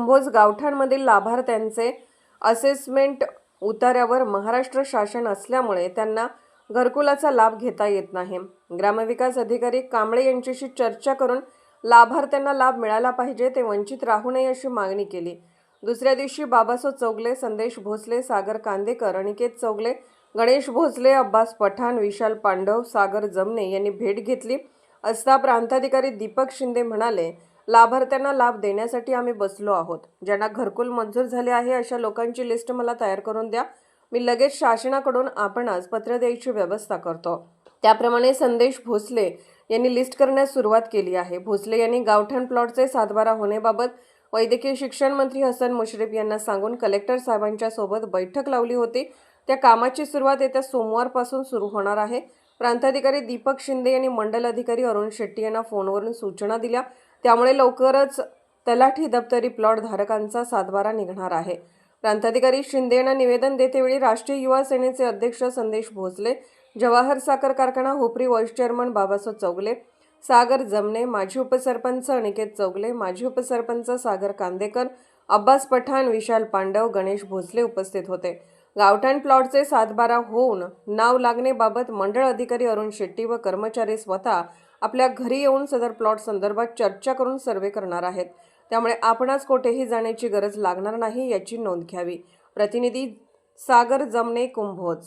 कुंभोज गावठाणमधील लाभार्थ्यांचे असेसमेंट उतार्यावर महाराष्ट्र शासन असल्यामुळे त्यांना घरकुलाचा लाभ घेता येत नाही. ग्रामविकास अधिकारी कांबळे यांच्याशी चर्चा करून लाभार्थ्यांना लाभ मिळाला पाहिजे ते वंचित राहू नये अशी मागणी केली. दुसऱ्या दिवशी बाबासो चौगले संदेश भोसले सागर कांदेकर अनिकेत चौगले गणेश भोसले अब्बास पठाण विशाल पांडव सागर जमने यांनी भेट घेतली असता प्रांताधिकारी दीपक शिंदे म्हणाले लाभार्थ्यांना लाभ देण्यासाठी आम्ही बसलो आहोत. ज्यांना घरकुल मंजूर झाले आहे अशा लोकांची लिस्ट मला तयार करून द्या. मी लगेच शासनाकडून आपणास पत्र द्यायची व्यवस्था करतो. त्याप्रमाणे संदेश भोसले यांनी लिस्ट करण्यास सुरुवात केली आहे. भोसले यांनी गावठाण प्लॉटचे सातबारा होण्याबाबत वैद्यकीय शिक्षण मंत्री हसन मुश्रीफ यांना सांगून कलेक्टर साहेबांच्या सोबत बैठक लावली होती. त्या कामाची सुरुवात येत्या सोमवारपासून सुरू होणार आहे. प्रांताधिकारी दीपक शिंदे यांनी मंडल अधिकारी अरुण शेट्टी यांना फोनवरून सूचना दिल्या. त्यामुळे लवकरच तलाठी दप्तरी प्लॉट धारकांचा सातबारा निघणार आहे. प्रांताधिकारी शिंदे यांना निवेदन देतेवेळी राष्ट्रीय युवा सेनेचे अध्यक्ष संदेश भोसले जवाहर साखर कारखाना हुपरी व्हाईस चेअरमन बाबासाहेब चौगले सागर जमने माजी उपसरपंच अनिकेत चौगले माजी उपसरपंच सागर कांदेकर अब्बास पठाण विशाल पांडव गणेश भोसले उपस्थित होते. गावठाण प्लॉटचे सातबारा होऊन नाव लागणेबाबत मंडळ अधिकारी अरुण शेट्टी व कर्मचारी स्वतः आपल्या घरी येऊन सदर प्लॉट संदर्भात चर्चा करून सर्वे करणार आहेत. त्यामुळे आपणास कोठेही जाण्याची गरज लागणार नाही याची नोंद घ्यावी. प्रतिनिधी सागर जमने कुंभोज.